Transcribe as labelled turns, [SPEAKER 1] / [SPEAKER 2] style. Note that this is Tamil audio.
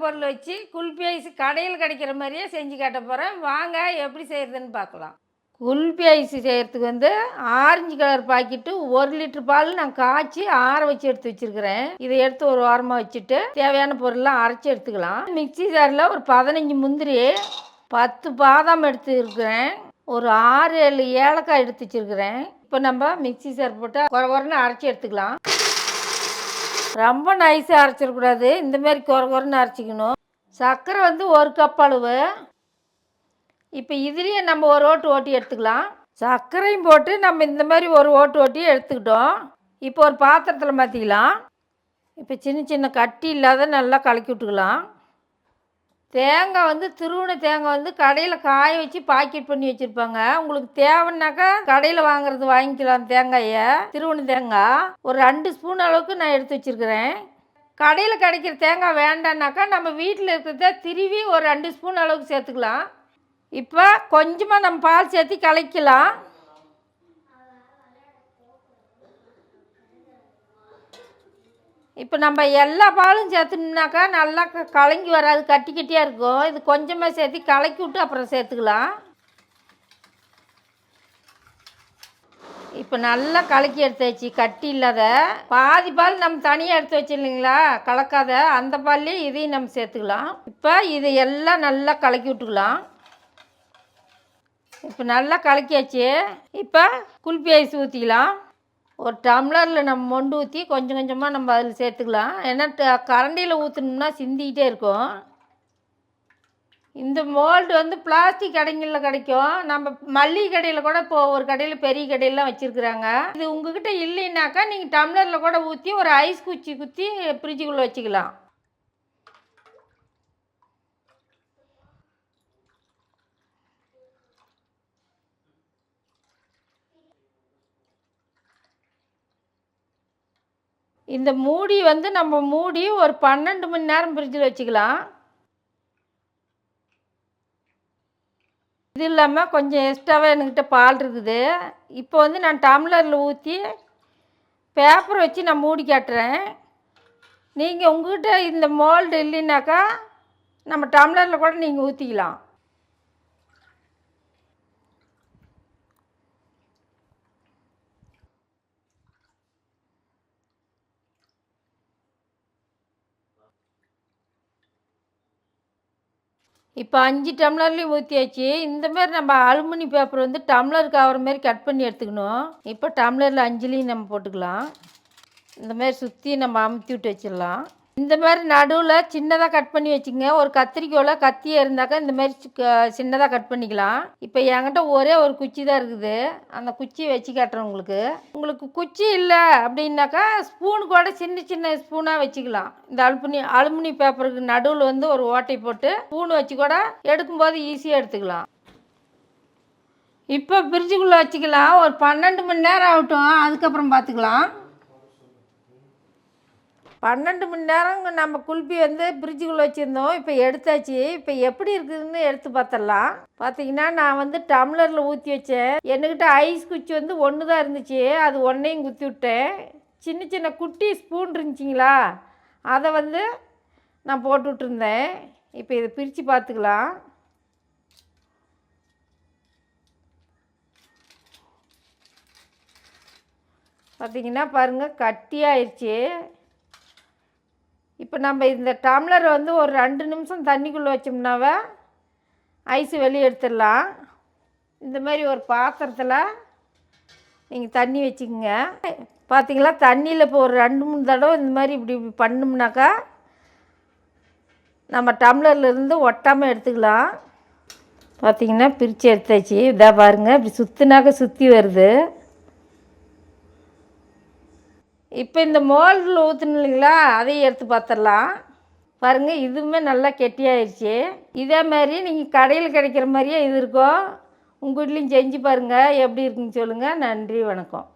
[SPEAKER 1] பொருள் வச்சு குல்பி ஐஸ் கடையில் கிடைக்கிற மாதிரியே செஞ்சு காட்ட போகிறேன் வாங்க எப்படி செய்கிறதுன்னு பார்க்கலாம். குல்பி ஐஸ் செய்கிறதுக்கு வந்து ஆரஞ்சு கலர் பாக்கெட்டு ஒரு லிட்டர் பால் நான் காய்ச்சி ஆற வச்சு எடுத்து வச்சிருக்கிறேன். இதை எடுத்து ஒரு ஓரமாக வச்சுட்டு தேவையான பொருள்லாம் அரைச்சி எடுத்துக்கலாம். மிக்ஸி ஜாரில் ஒரு பதினஞ்சு முந்திரி பத்து பாதாம் எடுத்து இருக்கிறேன். ஒரு ஆறு ஏழு ஏலக்காய் எடுத்து வச்சிருக்கிறேன். இப்போ நம்ம மிக்ஸி ஜார் போட்டு குறை குறைன்னு அரைச்சி எடுத்துக்கலாம். ரொம்ப நைஸாக அரைச்சிடக்கூடாது இந்தமாரி குறை குறைன்னு அரைச்சிக்கணும். சர்க்கரை வந்து ஒரு கப் அளவு. இப்போ இதுலேயே நம்ம ஒரு ஓட்டு ஓட்டி எடுத்துக்கலாம். சர்க்கரையும் போட்டு நம்ம இந்த மாதிரி ஒரு ஓட்டு ஓட்டி எடுத்துக்கிட்டோம். இப்போ ஒரு பாத்திரத்தில் மாற்றிக்கலாம் இப்போ சின்ன சின்ன கட்டி இல்லாத நல்லா கலக்கி விட்டுக்கலாம். தேங்காய் வந்து திருவுண தேங்காய் வந்து கடையில் காய வச்சு பாக்கெட் பண்ணி வச்சுருப்பாங்க. உங்களுக்கு தேவைன்னாக்கா கடையில் வாங்குறது வாங்கிக்கலாம் தேங்காயை திருவுண தேங்காய். ஒரு ரெண்டு ஸ்பூன் அளவுக்கு நான் எடுத்து வச்சுருக்கிறேன். கடையில் கிடைக்கிற தேங்காய் வேண்டான்னாக்கா நம்ம வீட்டில் இருக்கிறத திருவி ஒரு ரெண்டு ஸ்பூன் அளவுக்கு சேர்த்துக்கலாம். இப்போ கொஞ்சமாக நம்ம பால் சேர்த்து கலக்கலாம். இப்போ நம்ம எல்லா பாலும் சேர்த்துனோம்னாக்கா நல்லா க- கலங்கி வராது கட்டி கட்டியாக இருக்கும். இது கொஞ்சமாக சேர்த்து கலக்கி விட்டு அப்புறம் சேர்த்துக்கலாம். இப்போ நல்லா கலக்கி எடுத்தாச்சு கட்டி இல்லாத பாதி பால் நம்ம தனியாக எடுத்து வச்சு இல்லைங்களா? கலக்காத அந்த பால்லேயே இதையும் நம்ம சேர்த்துக்கலாம். இப்போ இதை எல்லாம் நல்லா கலக்கி விட்டுக்கலாம். இப்போ நல்லா கலக்கியாச்சு இப்போ குல்பி ஐஸ் ஊற்றிக்கலாம் ஒரு டம்ளரில் நம்ம மொண்டு ஊற்றி கொஞ்சம் கொஞ்சமாக நம்ம அதில் சேர்த்துக்கலாம். ஏன்னா கரண்டியில் ஊற்றணும்னா சிந்திக்கிட்டே இருக்கும். இந்த மோல்டு வந்து பிளாஸ்டிக் கடைங்களில் கிடைக்கும். நம்ம மல்லிகை கடையில் கூட இப்போ ஒரு கடையில் பெரிய கடையிலாம் வச்சுருக்குறாங்க. இது உங்ககிட்ட இல்லைன்னாக்கா நீங்கள் டம்ளரில் கூட ஊற்றி ஒரு ஐஸ் குச்சி குத்தி ஃப்ரிட்ஜுக்குள்ளே வச்சுக்கலாம். இந்த மூடி வந்து நம்ம மூடி ஒரு பன்னெண்டு மணி நேரம் ஃப்ரிட்ஜில் வச்சுக்கலாம். இது இல்லாமல் கொஞ்சம் எக்ஸ்ட்ராவாக என்கிட்ட பால் இருக்குது. இப்போ வந்து நான் டம்ளரில் ஊற்றி பேப்பர் வச்சு நான் மூடி காட்டுறேன். நீங்கள் உங்கள்கிட்ட இந்த மோல்டு இல்லைனாக்கா நம்ம டம்ளரில் கூட நீங்கள் ஊற்றிக்கலாம் இப்போ அஞ்சு டம்ளர்லேயும் ஊற்றியாச்சு இந்த மாதிரி நம்ம அலுமினி பேப்பர் வந்து டம்ளருக்கு ஆகிற மாதிரி கட் பண்ணி எடுத்துக்கணும். இப்போ டம்ளரில் அஞ்சுலேயும் நம்ம போட்டுக்கலாம். இந்த மாதிரி சுற்றி நம்ம அமுத்தி விட்டு வச்சிடலாம். இந்த மாதிரி நடுவில் சின்னதாக கட் பண்ணி வச்சுங்க. ஒரு கத்திரிக்கோல கத்தியே இருந்தாக்கா இந்த மாதிரி சின்னதாக கட் பண்ணிக்கலாம். இப்போ என்கிட்ட ஒரே ஒரு குச்சி தான் இருக்குது. அந்த குச்சியை வச்சு காட்டுறேன் உங்களுக்கு. உங்களுக்கு குச்சி இல்லை அப்படின்னாக்கா ஸ்பூன் கூட சின்ன சின்ன ஸ்பூனாக வச்சுக்கலாம். இந்த அலுமினி அலுமினி பேப்பருக்கு நடுவில் வந்து ஒரு ஓட்டை போட்டு ஸ்பூன் வச்சு கூட எடுக்கும்போது ஈஸியாக எடுத்துக்கலாம். இப்போ ஃப்ரிட்ஜுக்குள்ளே வச்சுக்கலாம். ஒரு பன்னெண்டு மணி நேரம் ஆகட்டும். அதுக்கப்புறம் பார்த்துக்கலாம் பன்னெண்டு மணி நேரம் நம்ம குல்பி வந்து ஃப்ரிட்ஜுக்குள்ளே வச்சுருந்தோம். இப்போ எடுத்தாச்சு. இப்போ எப்படி இருக்குதுன்னு எடுத்து பார்த்துடலாம் பார்த்தீங்கன்னா நான் வந்து டம்ளரில் ஊற்றி வச்சேன். என்கிட்ட ஐஸ் குச்சி வந்து ஒன்று தான் இருந்துச்சு. அது ஒன்றையும் குத்தி விட்டேன். சின்ன சின்ன குட்டி ஸ்பூன் இருந்துச்சிங்களா? அதை வந்து நான் போட்டு இப்போ இதை பிரித்து பார்த்துக்கலாம் பார்த்தீங்கன்னா பாருங்கள் கட்டியாயிருச்சு. இப்போ நம்ம இந்த டம்ளர் வந்து ஒரு ரெண்டு நிமிஷம் தண்ணிக்குள்ளே வச்சோம்னாவே ஐஸ் வெளியே எடுத்துடலாம். இந்த மாதிரி ஒரு பாத்திரத்தில் நீங்கள் தண்ணி வச்சுக்கோங்க. பார்த்தீங்களா தண்ணியில் இப்போ ஒரு ரெண்டு மூணு தடவை இந்த மாதிரி இப்படி இப்படி பண்ணோம்னாக்கா நம்ம டம்ளர்லேருந்து ஒட்டாமல் எடுத்துக்கலாம். பார்த்தீங்கன்னா பிரித்து எடுத்தாச்சு. இதாக பாருங்கள் இப்படி சுற்றுனாக்க சுற்றி வருது. இப்போ இந்த மோல்டில் ஊற்றணும் இல்லைங்களா அதையும் எடுத்து பார்த்துடலாம். பாருங்கள் இதுவுமே நல்லா கெட்டியாயிடுச்சு இதே மாதிரி நீங்கள் கடையில் கிடைக்கிற மாதிரியே இது இருக்கும். உங்கள் வீட்லேயும் செஞ்சு பாருங்கள் எப்படி இருக்குன்னு சொல்லுங்கள் நன்றி வணக்கம்.